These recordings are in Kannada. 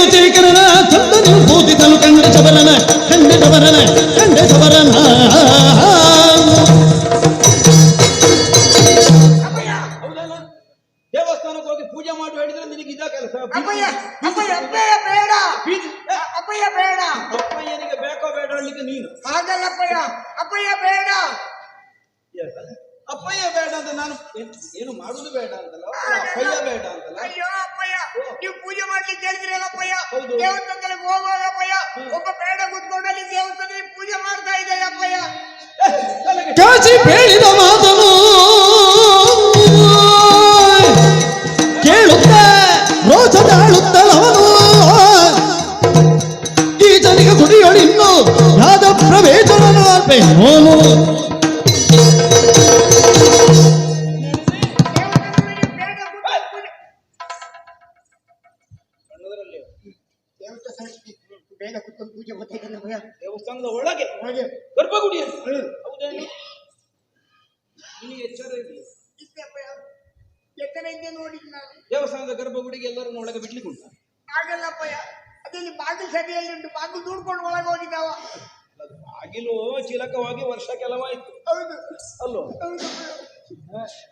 ಎಂದು ಚೇಕರನ ಚಂದನು ಭೂತಿತಲು ಕಂಡ ಚವರನ ಕಂಡ ಚವರನ ಕಂಡ ಚವರನ ಪೂಜೆ ಮಾಡ್ಲಿಕ್ಕೆ ಹೇಳಿದ್ರಲ್ಲ ಅಪ್ಪಯ್ಯ? ಹೌದು. ದೇವಸ್ಥಾನದಲ್ಲಿ ಹೋಗುವಾಗ ಅಪ್ಪಯ್ಯ ಒಬ್ಬ ಬೇಡ ಕೂತ್ಕೊಂಡು ಅಲ್ಲಿ ದೇವಸ್ಥಾನದಲ್ಲಿ ಪೂಜೆ ಮಾಡ್ತಾ ಇದ್ದೆ ಅಪ್ಪಯ್ಯ. ಏ, ತಲೆಗೆ ಕಾಚಿ ಬೇಡಿದ ಮಾತನು ಬೇಡ ಕೂತ್ಕೊಂಡು ಪೂಜೆ ಮಾಡ್ತಾ ಇದ್ದಾನೆ ಅಪ್ಪಯ್ಯ ದೇವಸ್ಥಾನದ ಒಳಗೆ ಹಾಗೆ. ಗರ್ಭಗುಡಿ ಹೌದೇನು? ನಿನಗೆ ಎಚ್ಚರ ಅಪ್ಪಯ್ಯ ಎತ್ತರ ಇದ್ದೆ ನೋಡಿದ್ ನಾನು. ದೇವಸ್ಥಾನದ ಗರ್ಭಗುಡಿಗೆ ಎಲ್ಲರನ್ನು ಒಳಗೆ ಬಿಡ್ಲಿಕ್ಕೆ ಉಂಟು? ಆಗಲ್ಲ ಅಪ್ಪಯ್ಯ ಅದಲ್ಲಿ ಬಾಗಿಲು ಸರಿಯಲ್ಲಿ ಉಂಟು. ಬಾಗಿಲು ದೂಡ್ಕೊಂಡು ಒಳಗೆ ಹೋಗಿದ್ದಾವ. ಬಾಗಿಲು ಚಿಲಕವಾಗಿ ವರ್ಷ ಕೆಲವಾಯ್ತು. ಹೌದು. ಅಲ್ಲೋ? ಹೌದು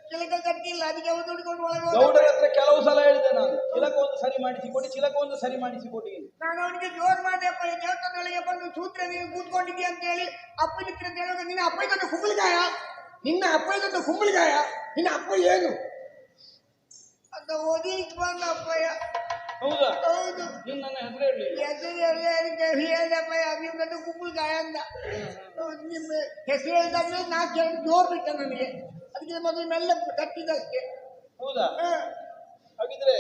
ಚಿಲಕ ಕಟ್ಟಿಲ್ಲ. ಅದಕ್ಕೆ ದುಡ್ಕೊಂಡು ಒಳಗೆ ಹೋದ ಗೌಡರ ಹತ್ರ ಕೆಲವು ಸಲ ಹೇಳಿದೆ ನಾನು. ಚಿಲಕ ಒಂದು ಸರಿ ಮಾಡಿಸಿ ಕೊಡಿ ಚಿಲಕ ಒಂದು ಸರಿ ಮಾಡಿಸಿ ಕೊಡಿ. ನಾನು ಅವನಿಗೆ ಜೋರ್ ಮಾಡಿದೆಪ್ಪ ಈ ದೇವಸ್ಥಾನದೊಳಗೆ ಬಂದು ಸೂತ್ರ ನೀನು ಕೂತ್ಕೊಂಡಿದ್ದೀಯ ಅಂತ ಹೇಳಿ ಅಪ್ಪನ ಹತ್ರ ಹೇಳುವಾಗ ನಿನ್ನ ಅಪ್ಪ ಇದೊಂದು ಕುಂಬಳಕಾಯ ನಿನ್ನ ಅಪ್ಪ ಇದೊಂದು ಕುಂಬಳಕಾಯ ನಿನ್ನ ಅಪ್ಪ ಏನು? ಅಂತ ಓದಿ ಬಂದ ಅಪ್ಪಯ್ಯ. ಹೌದಾ? ಹೌದು. ನನ್ನ ಹೆಸರು ಹೇಳಿ. ಹೆಸರು ಹೇಳಿ ಹೇಳಿದಪ್ಪಯ್ಯ ನಿಮ್ಮದು ಕುಂಬಳಕಾಯ ಅಂತ. ಹೌದು, ನಿಮ್ಮ ಹೆಸರು ಹೇಳಿದಾಗಲೇ ನಾ ಕೇಳಿ ಜೋರ್ ಬಿಟ್ಟ ನನಗೆ. ಅದಕ್ಕೆ ಮೊದಲು ಮೆಲ್ಲ ಕಟ್ಟಿದ್ದಷ್ಟೇ ಹೌದಾ? ಹಾಗಿದ್ರೆ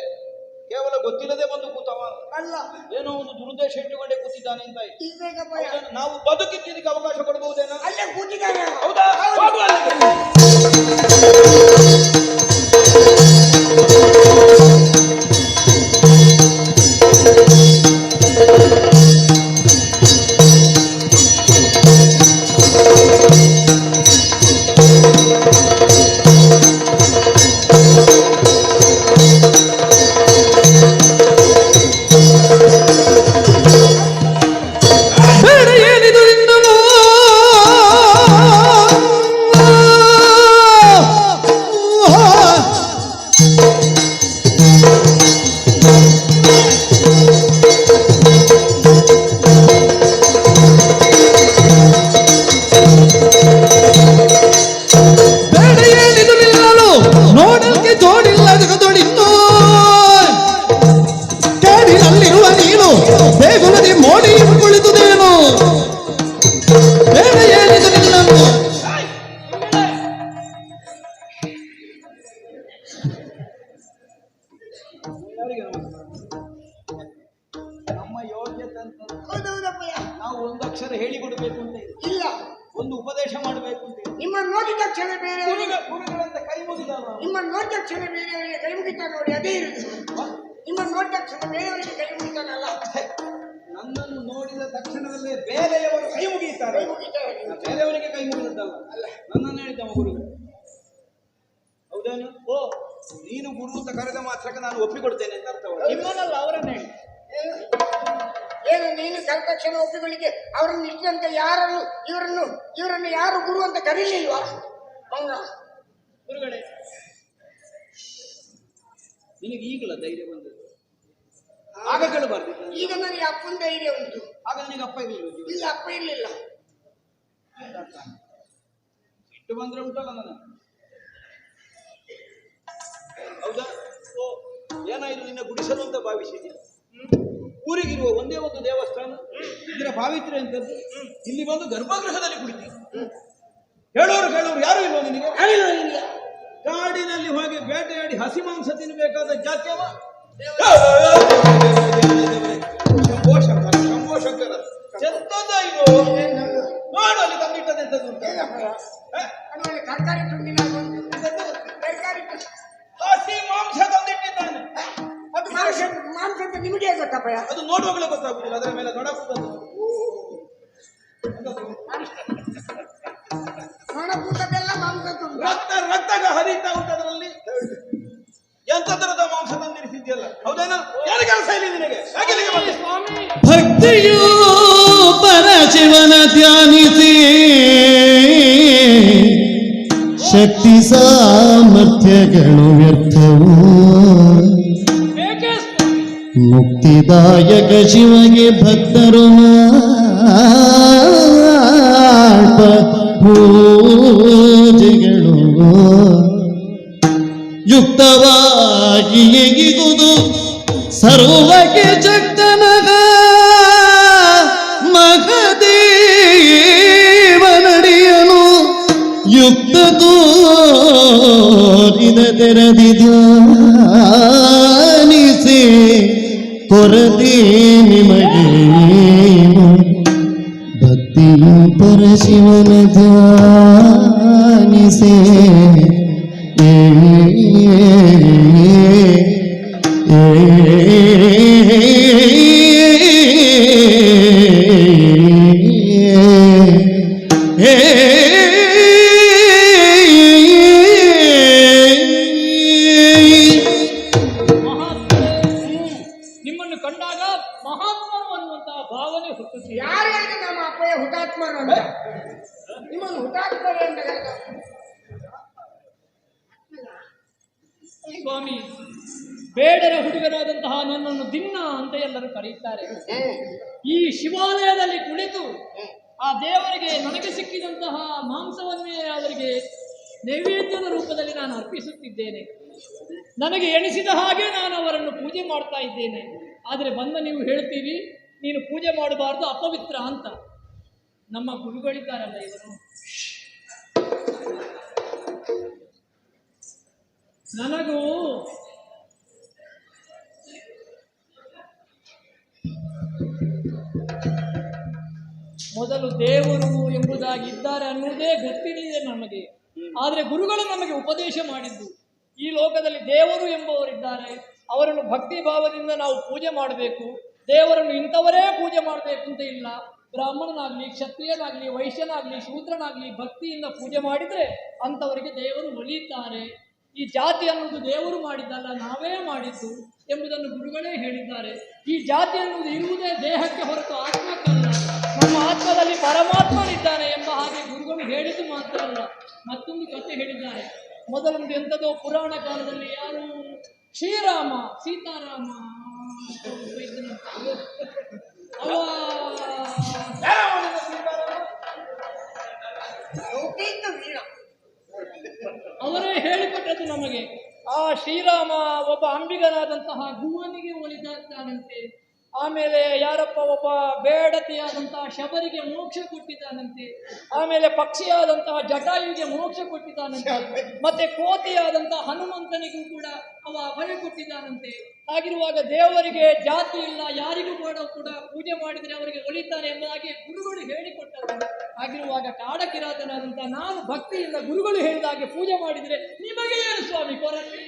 ಕೇವಲ ಗೊತ್ತಿಲ್ಲದೆ ಬಂದು ಕೂತವ? ಅಲ್ಲ. ಏನೋ ಒಂದು ದುರುದ್ದೇಶ ಇಟ್ಟುಕೊಂಡೇ ಕೂತಿದ್ದಾನೆ ಅಂತ. ನಾವು ಬದುಕಿದ್ದಕ್ಕೆ ಅವಕಾಶ ಕೊಡಬಹುದೇನೋ? ಅಲ್ಲೇ ಕೂತಿದ್ದಾನೆ. ಹೌದಾ? ಕೈ ಮುಗಿದದ್ದಲ್ಲ ಅಲ್ಲ ನನ್ನನ್ನು ಹೇಳಿದ್ದವ ಗುರು. ಹೌದೇನು? ಓ ನೀನು ಗುರು ಅಂತ ಕರೆದ ಮಾತ್ರಕ್ಕೆ ನಾನು ಒಪ್ಪಿಕೊಡ್ತೇನೆ ಅಂತ ಅರ್ಥವಲ್ಲ ನಿಮ್ಮನ್ನಲ್ಲ ಅವರನ್ನೇ ಏನು? ನೀನು ಕರೆದ ತಕ್ಷಣ ಒಪ್ಪಿಗಳಿಗೆ ಅವರನ್ನು ಇಟ್ಟಂತ ಯಾರನ್ನು ಇವರನ್ನು ಇವರನ್ನು ಯಾರು ಗುರು ಅಂತ ಕರೀಲಿಲ್ವಾ? ಹೌದಾ ಗುರುಗಳೇ ನಿನಗೆ ಈಗಲ ಧೈರ್ಯ ಬಂದದ್ದು. ಆಗ ಕೇಳಬಾರ್ದು. ಈಗ ನನಗೆ ಅಪ್ಪನ ಧೈರ್ಯ ಉಂಟು. ಆಗ ನನಗೆ ಅಪ್ಪ ಇರಲಿಲ್ಲ ಇಲ್ಲ ಅಪ್ಪ ಇರ್ಲಿಲ್ಲ. ಇಟ್ಟು ಬಂದ್ರೆ ಉಂಟಲ್ಲ ನನ್ನ ಹೌದಾ? ಓ ಏನಾಯ್ತು ನಿನ್ನ ಗುಡಿಸಲು ಅಂತ ಭಾವಿಸಿದ್ಯಾ? ಊರಿಗಿರುವ ಒಂದೇ ಒಂದು ದೇವಸ್ಥಾನ? ಇದರ ಪಾವಿತ್ರ್ಯ ಅಂತದ್ದು? ಇಲ್ಲಿ ಬಂದು ಗರ್ಭಗೃಹದಲ್ಲಿ ಕುಡಿತು ಹೇಳೋರು ಕೇಳೋರು ಯಾರು ಇಲ್ವ ನಿನಗೆ? ಕಾಡಿನಲ್ಲಿ ಹೋಗಿ ಬೇಟೆಯಾಡಿ ಹಸಿ ಮಾಂಸ ತಿನ್ನಬೇಕಾದ ಜಾತ್ಯವ ಶಂಭೋ ಶಂಕರ ಶಂಭೋ ಶಂಕರ. ನೋಡು ಅಲ್ಲಿ ತಂದಿಟ್ಟದೆಂತದ್ದು ಅಂತ? ಆಮೇಲೆ ತರಕಾರಿ ತುಂಡಿನ ತರಕಾರಿ ತುಂಡು. ಹಸಿ ಮಾಂಸ ತಂದಿಟ್ಟಿದ್ದಾನೆ ಅದು ಮಾಂಸ ಮಾಂಸ ಅಂತ ನಿಮಗೆ ಗೊತ್ತಪ್ಪ ಅದು ನೋಡುವಾಗಲೇ ಗೊತ್ತಾಗುದಿಲ್ಲ ಅದರ ಮೇಲೆ ಮಾಂಸ ತುಂಡು ರಕ್ತ ರಕ್ತ ಹರಿತಾ ಉಂಟು ಅದರಲ್ಲಿ ಎಂತ ತರದ ಮಾಂಸ ತಂದಿರಿಸಿದ್ಯಲ್ಲ ಹೌದೇನಾ? ಏನು ಕೆಲಸ ಇಲ್ಲಿ ನಿನಗೆ? ಭಕ್ತಿಯು ಶಕ್ತಿ ಸಾಮರ್ಥ್ಯಗಳು ವ್ಯರ್ಥವು. ಮುಕ್ತಿದಾಯಕ ಶಿವಗೆ ಭಕ್ತರು ಪೂಜೆಗಳು. ಯುಕ್ತವಾಗಿ ಎಗಿಗುವುದು ಸರ್ವಕ್ಕೆ ಜಗನಗ ತೋರಿದ ತೆರದಿ ಧ್ಯಾನಿಸಿ ಕೊರತೆ ನಿಮಗೆ ಭಕ್ತಿಯು ಪರಶಿವನ ಧ್ಯಾನಿಸಿ ಭಾವನೆ ಹುಟ್ಟುತ್ತೀಯ ಯಾರು ಹೇಳಿದ ನಮ್ಮ ಅಪ್ಪಯ್ಯ ಹುತಾತ್ಮರು ಅಂತ? ನಿಮ್ಮನ್ನು ಹುತಾತ್ಮರು ಅಂತ ಸ್ವಾಮಿ ಬೇಡರ ಹುಡುಗರಾದಂತಹ ನನ್ನನ್ನು ದಿನ್ನ ಅಂತ ಎಲ್ಲರೂ ಕರೆಯುತ್ತಾರೆ. ಈ ಶಿವಾಲಯದಲ್ಲಿ ಕುಳಿತು ಆ ದೇವರಿಗೆ ನನಗೆ ಸಿಕ್ಕಿದಂತಹ ಮಾಂಸವನ್ನೇ ಅವರಿಗೆ ನೈವೇದ್ಯದ ರೂಪದಲ್ಲಿ ನಾನು ಅರ್ಪಿಸುತ್ತಿದ್ದೇನೆ. ನನಗೆ ಎಣಿಸಿದ ಹಾಗೆ ನಾನು ಅವರನ್ನು ಪೂಜೆ ಮಾಡ್ತಾ ಇದ್ದೇನೆ. ಆದರೆ ಬಂದ ನೀವು ಹೇಳ್ತೀರಿ ನೀನು ಪೂಜೆ ಮಾಡಬಾರ್ದು ಅಪವಿತ್ರ ಅಂತ. ನಮ್ಮ ಗುರುಗಳಿದ್ದಾರಲ್ಲ ಇವರು. ನನಗೂ ಮೊದಲು ದೇವರು ಎಂಬುದಾಗಿ ಇದ್ದಾರೆ ಅನ್ನುವುದೇ ಗೊತ್ತಿರಲಿದೆ ನಮಗೆ. ಆದರೆ ಗುರುಗಳು ನಮಗೆ ಉಪದೇಶ ಮಾಡಿದ್ದು. ಈ ಲೋಕದಲ್ಲಿ ದೇವರು ಎಂಬುವರಿದ್ದಾರೆ. ಅವರನ್ನು ಭಕ್ತಿ ಭಾವದಿಂದ ನಾವು ಪೂಜೆ ಮಾಡಬೇಕು. ದೇವರನ್ನು ಇಂಥವರೇ ಪೂಜೆ ಮಾಡಬೇಕು ಅಂತ ಇಲ್ಲ. ಬ್ರಾಹ್ಮಣನಾಗ್ಲಿ, ಕ್ಷತ್ರಿಯನಾಗ್ಲಿ, ವೈಶ್ಯನಾಗ್ಲಿ, ಶೂದ್ರನಾಗ್ಲಿ ಭಕ್ತಿಯಿಂದ ಪೂಜೆ ಮಾಡಿದ್ರೆ ಅಂಥವರಿಗೆ ದೇವರು ಒಲಿಯುತ್ತಾರೆ. ಈ ಜಾತಿ ಅನ್ನೋದು ದೇವರು ಮಾಡಿದ್ದಲ್ಲ, ನಾವೇ ಮಾಡಿದ್ದು ಎಂಬುದನ್ನು ಗುರುಗಳೇ ಹೇಳಿದ್ದಾರೆ. ಈ ಜಾತಿ ಅನ್ನುವುದು ಇರುವುದೇ ದೇಹಕ್ಕೆ ಹೊರತು ಆತ್ಮಕ್ಕಲ್ಲ. ನಮ್ಮ ಆತ್ಮದಲ್ಲಿ ಪರಮಾತ್ಮನಿದ್ದಾನೆ ಎಂಬ ಹಾಗೆ ಗುರುಗಳು ಹೇಳಿದ್ದು ಮಾತ್ರ ಅಲ್ಲ. ಮತ್ತೊಂದು ಕಥೆ ಹೇಳಿದ್ದಾರೆ. ಮೊದಲೊಂದು ಎಂಥದೋ ಪುರಾಣ ಕಾಲದಲ್ಲಿ ಯಾರು? ಶ್ರೀರಾಮ, ಸೀತಾರಾಮ. ಅವರೇ ಹೇಳಿಕೊಟ್ಟದ್ದು ನಮಗೆ ಆ ಶ್ರೀರಾಮ ಒಬ್ಬ ಅಂಬಿಗನಾದಂತಹ ಗುವನಿಗೆ ಒಲಿದಾಗ್ತಾನಂತೆ ಆಮೇಲೆ ಯಾರಪ್ಪ ಒಬ್ಬ ಬೇಡತಿಯಾದಂತಹ ಶಬರಿಗೆ ಮೋಕ್ಷ ಕೊಟ್ಟಿದ್ದಾನಂತೆ. ಆಮೇಲೆ ಪಕ್ಷಿಯಾದಂತಹ ಜಟಾಯುಗೆ ಮೋಕ್ಷ ಕೊಟ್ಟಿದ್ದಾನಂತೆ. ಮತ್ತೆ ಕೋತಿಯಾದಂತಹ ಹನುಮಂತನಿಗೂ ಕೂಡ ಅವ ಅಭಯ ಕೊಟ್ಟಿದ್ದಾನಂತೆ. ಹಾಗಿರುವಾಗ ದೇವರಿಗೆ ಜಾತಿ ಇಲ್ಲ ಯಾರಿಗೂ ಕೂಡ ಕೂಡ ಪೂಜೆ ಮಾಡಿದರೆ ಅವರಿಗೆ ಒಳಿತಾನೆ ಎಂಬುದಾಗಿ ಗುರುಗಳು ಹೇಳಿಕೊಟ್ಟರು. ಹಾಗಿರುವಾಗ ಕಾಡಕಿರಾತನಾದಂತಹ ನಾನು ಭಕ್ತಿಯಿಂದ ಗುರುಗಳು ಹೇಳಿದ ಹಾಗೆ ಪೂಜೆ ಮಾಡಿದರೆ ನಿಮಗೆ ಏನು ಸ್ವಾಮಿ ಕೊರತೆ?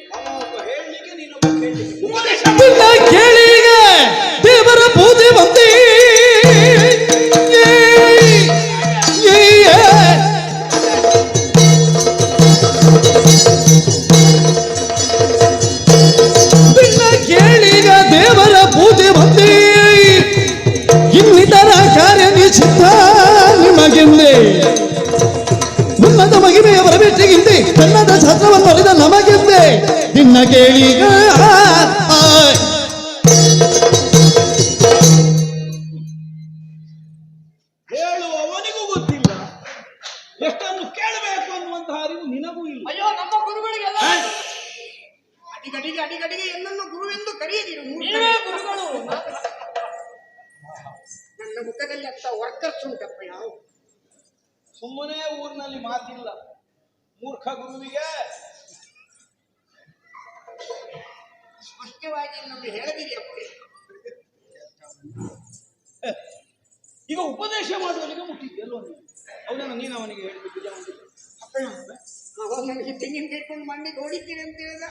ಬಂದಿ. ಕೇಳೀಗ ದೇವರ ಪೂಜೆ ಇನ್ನಿತರ ನಿಮಗೆಂದೆ. ಮಹಿಮೆಯ ಬರಬೇಟಿಗಿಂತೆ ಕನ್ನಡ ಛತ್ರವನ್ನು ಬರೆದ ನಮಗೆಂದೇ. ನಿನ್ನ ಕೇಳೀಗ ಸುಮ್ಮನೆ ಊರಿನಲ್ಲಿ ಮಾತಿಲ್ಲ. ಮೂರ್ಖ ಗುರುವಿಗೆ. ಸ್ಪಷ್ಟವಾಗಿ ನಮಗೆ ಹೇಳಿದಿರಿ ಅಪ್ಪ ಈಗ ಉಪದೇಶ ಮಾಡುವವನಿಗೆ ಮುಟ್ಟಿದ್ಯಲ್ವ ನೀನು ಅವನನ್ನು ನೀನು ಅವನಿಗೆ ಹೇಳಬೇಕು ಅಪ್ಪ ಅವಾಗ ನನಗೆ ತೆಂಗಿನ ಕೈಕೊಂಡು ಮಂಡಿಗೆ ಹೊಡಿತೀನಿ ಅಂತ ಹೇಳಿದ.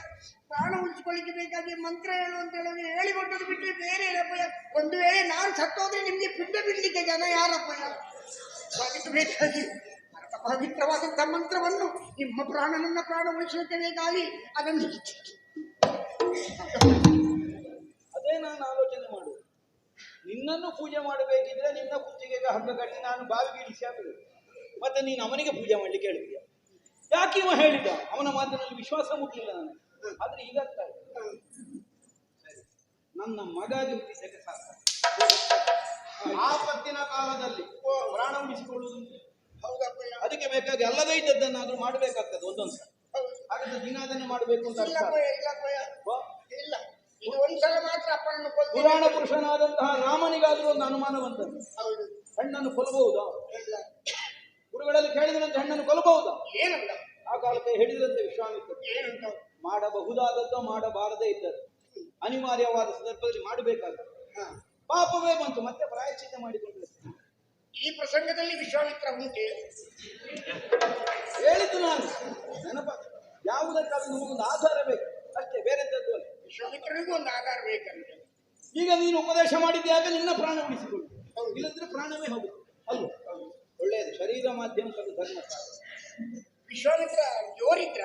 ಪ್ರಾಣ ಉಳಿಸ್ಕೊಳ್ಳಿಕ್ಕೆ ಬೇಕಾಗಿ ಮಂತ್ರ ಹೇಳು ಅಂತ ಹೇಳಿ ಹೇಳಿಕೊಟ್ಟದ್ದು ಬಿಟ್ಟರೆ ಬೇರೆ ಏನಪ್ಪ ಒಂದು ವೇಳೆ ನಾನು ಸತ್ತೋದ್ರೆ ನಿಮ್ಗೆ ಪಿಂಡ ಬಿಡ್ಲಿಕ್ಕೆ ಜನ ಯಾರಪ್ಪಯ್ಯ? ಅದಕ್ಕೆ ಬೇಕಾಗಿ ಪರಮ ಪವಿತ್ರವಾದಂತಹ ಮಂತ್ರವನ್ನು ನಿಮ್ಮ ಪ್ರಾಣ ನನ್ನ ಪ್ರಾಣ ಉಳಿಸುವಂತೆ ಗಾಳಿ ಅದನ್ನು ನಿನ್ನನ್ನು ಪೂಜೆ ಮಾಡಬೇಕಿದ್ರೆ ನಿನ್ನ ಕುತ್ತಿಗೆಗೆ ಹಗ್ಗ ಕಟ್ಟಿ ನಾನು ಬಾವಿ ಬೀಳಿಸಿ ಆಗಬೇಕು ಮತ್ತೆ ನೀನು ಅವನಿಗೆ ಪೂಜೆ ಮಾಡ್ಲಿಕ್ಕೆ ಹೇಳಿದ್ಯ? ಯಾಕೆ ಇವ ಹೇಳಿದ ಅವನ ಮಾತಿನಲ್ಲಿ ವಿಶ್ವಾಸ ಮುಟ್ಲಿಲ್ಲ ನನಗೆ. ಆದ್ರೆ ಈಗ. ನನ್ನ ಮಗ ಹುಟ್ಟಿದ್ದಕ್ಕೆ ಸಾಕು. ಆಪತ್ತಿನ ಕಾಲದಲ್ಲಿ ಪ್ರಾಣ ಉಳಿಸಿಕೊಳ್ಳುವುದು ಹೌದಪ್ಪಯ್ಯ. ಅದಕ್ಕೆ ಬೇಕಾಗಿ ಅಲ್ಲದೇ ಇದ್ದದ್ದನ್ನಾದ್ರೂ ಮಾಡಬೇಕಾಗ್ತದೆ ಒಂದೊಂದು ಹಾಗಾದ್ರೆ ದಿನ ಅದನ್ನೇ ಮಾಡಬೇಕು ಅಂತ ಇಲ್ಲ. ಒಂದ್ಸಲ ಮಾತ್ರ ಪುರಾಣ ಪುರುಷನಾದಂತಹ ರಾಮನಿಗಾದ್ರೂ ಒಂದು ಅನುಮಾನ ಬಂದದ್ದು ಹೆಣ್ಣನ್ನು ಕೊಲ್ಲಬಹುದಾ? ಗುರುಗಳಲ್ಲಿ ಕೇಳಿದ್ರಂತೆ ಹೆಣ್ಣನ್ನು ಕೊಲ್ಲಬಹುದಾ? ಏನಂತ? ಆ ಕಾಲಕ್ಕೆ ಹೇಳಿದ್ರಂತೆ ವಿಶ್ವಾಮಿತ್ರ. ಏನಂತ? ಮಾಡಬಹುದಾದದ್ದು ಮಾಡಬಾರದೇ ಇದ್ದದ್ದು. ಅನಿವಾರ್ಯವಾದ ಸಂದರ್ಭದಲ್ಲಿ ಮಾಡಬೇಕಾದ ಹಾ. ಪಾಪವೇ ಬಂತು ಮತ್ತೆ ಪ್ರಾಯಶ್ಚಿತ ಮಾಡಿಕೊಂಡು ಈ ಪ್ರಸಂಗದಲ್ಲಿ ವಿಶ್ವಾಮಿತ್ರ ಉಂಟೆ. ಹೇಳಿದ್ದು ನಾನು ನೆನಪ ಯಾವುದಕ್ಕಾದ್ರೂ ನಮಗೊಂದು ಆಧಾರ ಬೇಕು. ಅಷ್ಟೇ ಬೇರೆ ಅಲ್ಲ. ವಿಶ್ವಾಮಿತ್ರನಿಗೂ ಒಂದು ಆಧಾರ ಬೇಕಂತೆ. ಈಗ ನೀನು ಉಪದೇಶ ಮಾಡಿದ್ಯಾಗ ನಿನ್ನ ಪ್ರಾಣ ಉಳಿಸಿಕೊಳ್ಳು. ಇಲ್ಲದ್ರೆ ಪ್ರಾಣವೇ ಹೋಗುತ್ತೆ ಅಲ್ವ? ಒಳ್ಳೆಯದು. ಶರೀರ ಮಾಧ್ಯಮ ಧರ್ಮ. ವಿಶ್ವಾಮಿತ್ರ ಜೋರಿದ್ರ?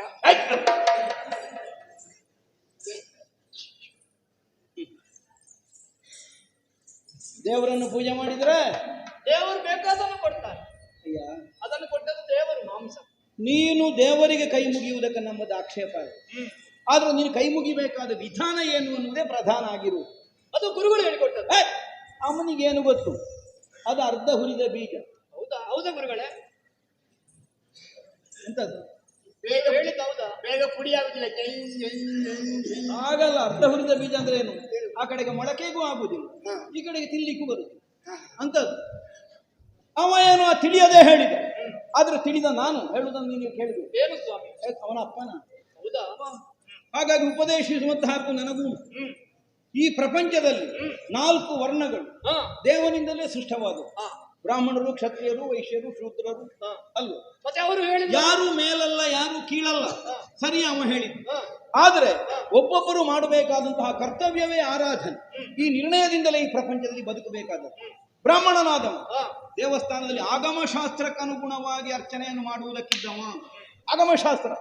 ದೇವರನ್ನು ಪೂಜೆ ಮಾಡಿದ್ರೆ ದೇವರು ಬೇಕಾದನ್ನು ಕೊಡ್ತಾರೆ. ಅಯ್ಯ. ಅದನ್ನು ಕೊಟ್ಟದ್ದು ದೇವರು ಮಾಂಸ. ನೀನು ದೇವರಿಗೆ ಕೈ ಮುಗಿಯುವುದಕ್ಕೆ ನಮ್ಮದು ಆಕ್ಷೇಪ ಇದೆ ಆದ್ರೆ ನೀನು ಕೈ ಮುಗಿಬೇಕಾದ ವಿಧಾನ ಏನು ಅನ್ನುವುದೇ ಪ್ರಧಾನ ಆಗಿರು. ಅದು ಗುರುಗಳು ಹೇಳಿಕೊಟ್ಟದ್ದು. ಅವನಿಗೇನು ಗೊತ್ತು? ಅದು ಅರ್ಧ ಹುರಿದ ಬೀಜ. ಹೌದಾ? ಹೌದಾ ಗುರುಗಳೇ? ಎಂತದ್ದು ಬೇಗ ಬೇಗ ಪುಡಿ ಆಗುದಿಲ್ಲ. ಆಗಲ್ಲ ಅರ್ಧ ಹುರಿದ ಬೀಜ ಅಂದ್ರೆ ಏನು? ಆ ಕಡೆಗೆ ಮೊಳಕೆಗೂ ಆಗುದಿಲ್ಲ. ಈ ಕಡೆಗೆ ತಿನ್ಲಿಕ್ಕೂ ಬರುತ್ತೆ ಹ. ಅಂತದ್ದು. ಅವ ಏನೋ ತಿಳಿಯದೇ ಹೇಳಿದ. ಆದ್ರೆ ತಿಳಿದ ನಾನು ಹೇಳುದನ್ನು ನೀನು ಕೇಳಿದೆ. ಏನು ಸ್ವಾಮಿ? ಅವನ ಅಪ್ಪನ. ಹೌದಾ? ಹಾಗಾಗಿ ಉಪದೇಶಿಸುವಂತಹ ಹಕ್ಕು ನನಗೂ ಈ ಪ್ರಪಂಚದಲ್ಲಿ ನಾಲ್ಕು ವರ್ಣಗಳು ದೇವನಿಂದಲೇ ಸೃಷ್ಟವಾದವು. ಬ್ರಾಹ್ಮಣರು ಕ್ಷತ್ರಿಯರು ವೈಶ್ಯರು ಶೂದ್ರರು ಹಾ. ಅಲ್ವ? ಮತ್ತೆ ಅವರು ಯಾರು ಮೇಲಲ್ಲ ಯಾರು ಕೀಳಲ್ಲ. ಸರಿ ಅವ ಹೇಳಿದ್ದು. ಆದರೆ ಒಬ್ಬೊಬ್ಬರು ಮಾಡಬೇಕಾದಂತಹ ಕರ್ತವ್ಯವೇ ಆರಾಧನೆ. ಈ ನಿರ್ಣಯದಿಂದಲೇ ಈ ಪ್ರಪಂಚದಲ್ಲಿ ಬದುಕಬೇಕಾದದ್ದು. ಬ್ರಾಹ್ಮಣನಾದವ. ದೇವಸ್ಥಾನದಲ್ಲಿ ಆಗಮಶಾಸ್ತ್ರಕ್ಕೆ ಅನುಗುಣವಾಗಿ ಅರ್ಚನೆಯನ್ನು ಮಾಡುವುದಕ್ಕಿದ್ದವ. ಆಗಮಶಾಸ್ತ್ರ.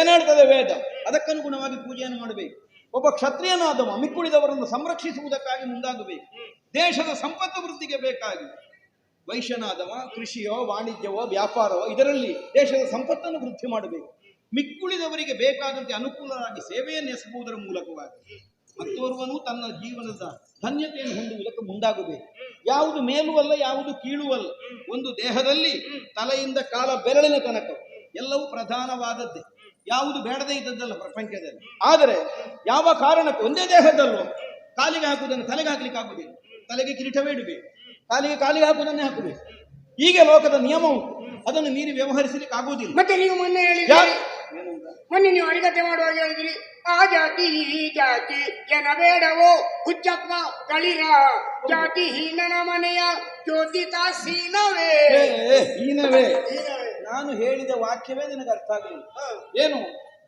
ಏನ್ ಹೇಳ್ತದೆ ವೇದ? ಅದಕ್ಕನುಗುಣವಾಗಿ ಪೂಜೆಯನ್ನು ಮಾಡಬೇಕು. ಒಬ್ಬ ಕ್ಷತ್ರಿಯನಾದವ ಮಿಕ್ಕುಳಿದವರನ್ನು ಸಂರಕ್ಷಿಸುವುದಕ್ಕಾಗಿ ಮುಂದಾಗಬೇಕು. ದೇಶದ ಸಂಪತ್ತು ವೃದ್ಧಿಗೆ ಬೇಕಾಗಿ ವೈಶ್ಯನಾದವ, ಕೃಷಿಯೋ, ವಾಣಿಜ್ಯವೋ, ವ್ಯಾಪಾರವೋ, ಇದರಲ್ಲಿ ದೇಶದ ಸಂಪತ್ತನ್ನು ವೃದ್ಧಿ ಮಾಡಬೇಕು. ಮಿಕ್ಕುಳಿದವರಿಗೆ ಬೇಕಾದಂತೆ ಅನುಕೂಲವಾಗಿ ಸೇವೆಯನ್ನು ಎಸಗುವುದರ ಮೂಲಕವಾಗಿ ಮತ್ತೋರ್ವನು ತನ್ನ ಜೀವನದ ಧನ್ಯತೆಯನ್ನು ಹೊಂದುವುದಕ್ಕೆ ಮುಂದಾಗಬೇಕು. ಯಾವುದು ಮೇಲುವಲ್ಲ, ಯಾವುದು ಕೀಳುವಲ್ಲ, ಒಂದು ದೇಹದಲ್ಲಿ ತಲೆಯಿಂದ ಕಾಲ ಬೆರಳಿನ ತನಕ ಎಲ್ಲವೂ ಪ್ರಧಾನವಾದದ್ದೇ. ಯಾವುದು ಬೇಡದೇ ಇದ್ದದ್ದಲ್ಲ ಪ್ರಪಂಚದಲ್ಲಿ. ಆದರೆ ಯಾವ ಕಾರಣಕ್ಕೆ ಒಂದೇ ದೇಹದಲ್ಲೂ ಕಾಲಿಗೆ ಹಾಕುವುದನ್ನು ತಲೆಗೆ ಹಾಕಲಿಕ್ಕೆ ಆಗುವುದಿಲ್ಲ ತಲೆಗೆ ಕಿರೀಟವೇ ಇಡಬೇಕು. ಕಾಲಿಗೆ ಕಾಲಿಗೆ ಹಾಕುವುದನ್ನೇ ಹಾಕಬೇಕು ಹೀಗೆ ಲೋಕದ ನಿಯಮ ಉಂಟು ಅದನ್ನು ನೀರು ವ್ಯವಹರಿಸಲಿಕ್ಕೆ ಆಗುವುದಿಲ್ಲ. ಮತ್ತೆ ನೀವು ಮೊನ್ನೆ ಹೇಳಿದ್ರಿ. ಮೊನ್ನೆ ನೀವು ಅಡಿಗತೆ ಮಾಡುವಾಗ ಹೇಳಿದ್ರಿ. ಆ ಜಾತಿ ಈ ಜಾತಿ ಜನ ಬೇಡವೋ ಹುಚ್ಚಪ್ಪ ಗಳಿರ ಜಾತಿ ಹೀನನ ಮನೆಯ ಜ್ಯೋತಿ ತಾಸೀನವೇ ಏ, ಏ, ಹೀನವೇ. ನಾನು ಹೇಳಿದ ವಾಕ್ಯವೇ ನಿನಗೆ ಅರ್ಥ ಆಗಲಿಲ್ಲ. ಏನು?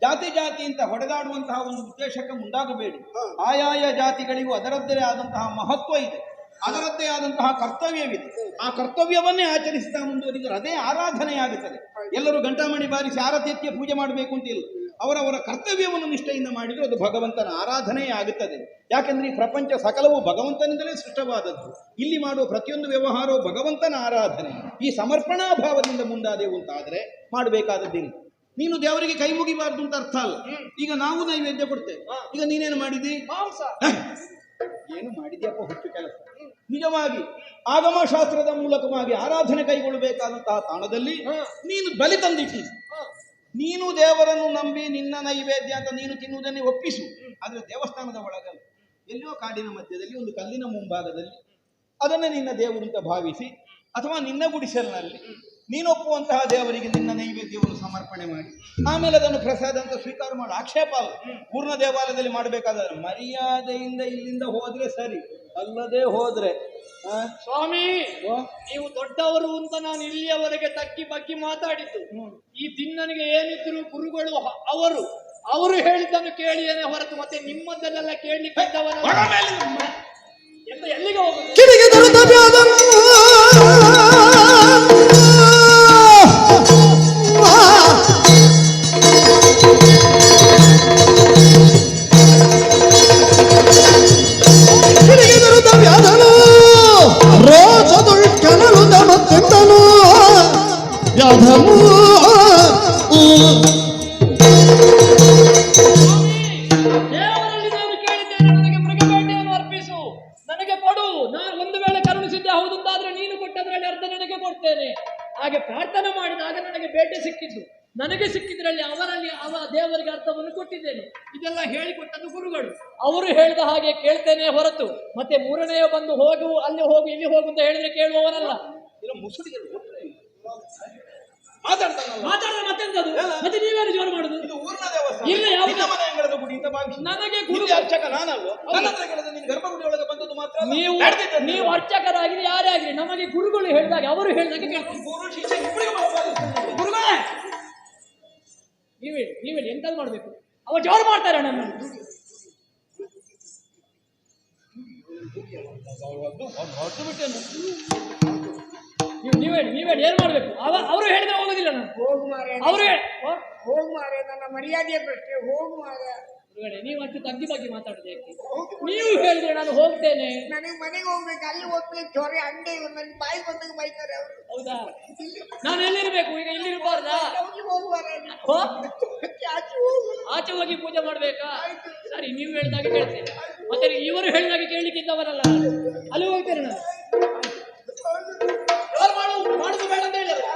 ಜಾತಿ ಜಾತಿ ಅಂತ ಹೊಡೆದಾಡುವಂತಹ ಒಂದು ಉದ್ದೇಶಕ್ಕೆ ಮುಂದಾಗಬೇಡಿ. ಆಯಾಯ ಜಾತಿಗಳಿಗೂ ಅದರದ್ದೇ ಆದಂತಹ ಮಹತ್ವ ಇದೆ. ಅದರದ್ದೇ ಆದಂತಹ ಕರ್ತವ್ಯವಿದೆ. ಆ ಕರ್ತವ್ಯವನ್ನೇ ಆಚರಿಸ್ತಾ ಮುಂದುವರಿದರೆ ಅದೇ ಆರಾಧನೆಯಾಗುತ್ತದೆ. ಎಲ್ಲರೂ ಗಂಟಾಮಣಿ ಬಾರಿಸಿ ಆರತಿ ಎತ್ತಿಯ ಪೂಜೆ ಮಾಡಬೇಕು ಅಂತಿಲ್ಲ ಅವರವರ ಕರ್ತವ್ಯವನ್ನು ನಿಷ್ಠೆಯಿಂದ ಮಾಡಿದರೆ ಅದು ಭಗವಂತನ ಆರಾಧನೆಯೇ ಆಗುತ್ತದೆ. ಯಾಕೆಂದ್ರೆ ಈ ಪ್ರಪಂಚ ಸಕಲವು ಭಗವಂತನಿಂದಲೇ ಸೃಷ್ಟವಾದದ್ದು. ಇಲ್ಲಿ ಮಾಡುವ ಪ್ರತಿಯೊಂದು ವ್ಯವಹಾರವು ಭಗವಂತನ ಆರಾಧನೆ. ಈ ಸಮರ್ಪಣಾ ಭಾವದಿಂದ ಮುಂದಾದೆವು ಅಂತಾದ್ರೆ ಮಾಡಬೇಕಾದದ್ದಿಲ್ಲ. ನೀನು ದೇವರಿಗೆ ಕೈ ಮುಗಿಬಾರ್ದು ಅಂತ ಅರ್ಥ ಅಲ್ಲ. ಈಗ ನಾವು ನೈವೇದ್ಯ ಕೊಡ್ತೇವೆ. ಈಗ ನೀನೇನು ಮಾಡಿದಿ? ಏನು ಮಾಡಿದ್ಯಪ್ಪ ಹುಚ್ಚು ಕೆಲಸ. ನಿಜವಾಗಿ ಆಗಮಶಾಸ್ತ್ರದ ಮೂಲಕವಾಗಿ ಆರಾಧನೆ ಕೈಗೊಳ್ಳಬೇಕಾದಂತಹ ತಾಣದಲ್ಲಿ ನೀನು ಬಲಿ ತಂದಿಟ್ಟಿ ನೀನು ದೇವರನ್ನು ನಂಬಿ ನಿನ್ನ ನೈವೇದ್ಯ ಅಂತ ನೀನು ತಿನ್ನುವುದನ್ನೇ ಒಪ್ಪಿಸು. ಆದರೆ ದೇವಸ್ಥಾನದ ಒಳಗಲ್ಲ. ಎಲ್ಲಿಯೋ ಕಾಡಿನ ಮಧ್ಯದಲ್ಲಿ ಒಂದು ಕಲ್ಲಿನ ಮುಂಭಾಗದಲ್ಲಿ. ಅದನ್ನೇ ನಿನ್ನ ದೇವರು ಅಂತ ಭಾವಿಸಿ ಅಥವಾ ನಿನ್ನ ಗುಡಿಸಲಿನಲ್ಲಿ ನೀನೊಪ್ಪುವಂತಹ ದೇವರಿಗೆ ನಿನ್ನ ನೈವೇದ್ಯವನ್ನು ಸಮರ್ಪಣೆ ಮಾಡಿ ಆಮೇಲೆ ಅದನ್ನು ಪ್ರಸಾದ ಅಂತ ಸ್ವೀಕಾರ ಮಾಡು. ಆಕ್ಷೇಪ ಅಲ್ಲ. ಪೂರ್ಣ ದೇವಾಲಯದಲ್ಲಿ ಮಾಡಬೇಕಾದ ಮರ್ಯಾದೆಯಿಂದ ಇಲ್ಲಿಂದ ಹೋದ್ರೆ ಸರಿ. ಅಲ್ಲದೆ ಹೋದ್ರೆ ಆ, ಸ್ವಾಮಿ ನೀವು ದೊಡ್ಡವರು ಅಂತ ನಾನು ಇಲ್ಲಿಯವರೆಗೆ ತಕ್ಕಿ ಬಗ್ಗಿ ಮಾತಾಡಿದ್ದು. ಈ ದಿನ್ನನಿಗೆ ಏನಿದ್ರು ಗುರುಗಳು ಅವರು ಅವರು ಹೇಳಿದ್ದನ್ನು ಕೇಳಿಯೇನೆ ಹೊರತು ಮತ್ತೆ ನಿಮ್ಮದನ್ನೆಲ್ಲ ಕೇಳಲಿಕ್ಕೆ ಎಲ್ಲಿಗೆ ಹೋಗುದು? ಹೇಳಿದ ಹಾಗೆ ಕೇಳ್ತೇನೆ ಹೊರತು. ಮತ್ತೆ ಮೂರನೆಯ ಬಂದು ಹೋಗು ಅಲ್ಲಿ ಹೋಗು ಇಲ್ಲಿ ಹೋಗು ಅಂತ ಹೇಳಿದ್ರೆ ಕೇಳುವವನಲ್ಲ. ಮಾತಾಡಿದ್ರೆ ಮತ್ತೆಂತದು? ಮತ್ತೆ ನೀವೇನು ಜೋರು ಮಾಡುದು? ಇಲ್ಲ, ಯಾವ- ನನಗೆ ಗುರು ಅರ್ಚಕ ನಾನಲ್ವ? ಗರ್ಭಗುಡಿ ಬಂದದ್ದು ಮಾತ್ರ. ನೀವು ನೀವು ಅರ್ಚಕರಾಗಿರಿ ಯಾರೇ ಆಗಿರಿ ನಮಗೆ ಗುರುಗಳು ಹೇಳಿದಾಗ ಅವರು ಹೇಳಿದಾಗ ನೀವೇಳಿ ನೀವೇಳಿ ಎಂತದ್ದು ಮಾಡ್ಬೇಕು? ಅವ ಜೋರು ಮಾಡ್ತಾರೆ ನನ್ನನ್ನು. ಹೊರಟು ಬಿಟ್ಟೇನು ನೀವು ನೀವೇಳಿ ನೀವೇಳಿ ಏನ್ ಮಾಡ್ಬೇಕು? ಅವ ಅವರು ಹೇಳಿದ್ರೆ ಹೋಗೋದಿಲ್ಲ ನಾನು. ಹೋಗು ಮಾರೇ ಅವರು ಹೋಗು ಮಾರೆ ನನ್ನ ಮರ್ಯಾದೆಯ ಪ್ರಶ್ನೆ ಹೋಗು ಮಾರೆ ಬೇಡ ನೀವು ಅಷ್ಟು ತಗ್ಗಿ ಬಗ್ಗೆ ಮಾತಾಡೋದು ನೀವು ಹೇಳಿದ್ರೆ ನಾನು ಹೋಗ್ತೇನೆ. ನನಗೆ ಮನೆಗೆ ಹೋಗ್ಬೇಕು ಅಲ್ಲಿ ಹೋಗ್ಬೇಕು ಚೊರೆ ಅಂಡೆ ಇವ್ರು ನನ್ನ ಬಾಯಿ ಬಂದಾಗ ಬೈತಾರೆ ಅವರು. ಹೌದಾ? ನಾನು ಎಲ್ಲಿರ್ಬೇಕು? ಈಗ ಇಲ್ಲಿರ್ಬಾರ್ದಾ ಆಚೆ ಹೋಗಿ. ಪೂಜೆ ಮಾಡ್ಬೇಕಾ? ಸರಿ ನೀವು ಹೇಳಿದಾಗ ಕೇಳ್ತೇನೆ. ಮತ್ತೆ ಇವರು ಹೇಳಿದಾಗ ಕೇಳಲಿಕ್ಕಿಂತ ಬರಲ್ಲ ಅಲ್ಲಿ ಹೋಗ್ತೇನೆ ನಾನು. ಬೇಡ ಅಂತ ಹೇಳಿದ್ರು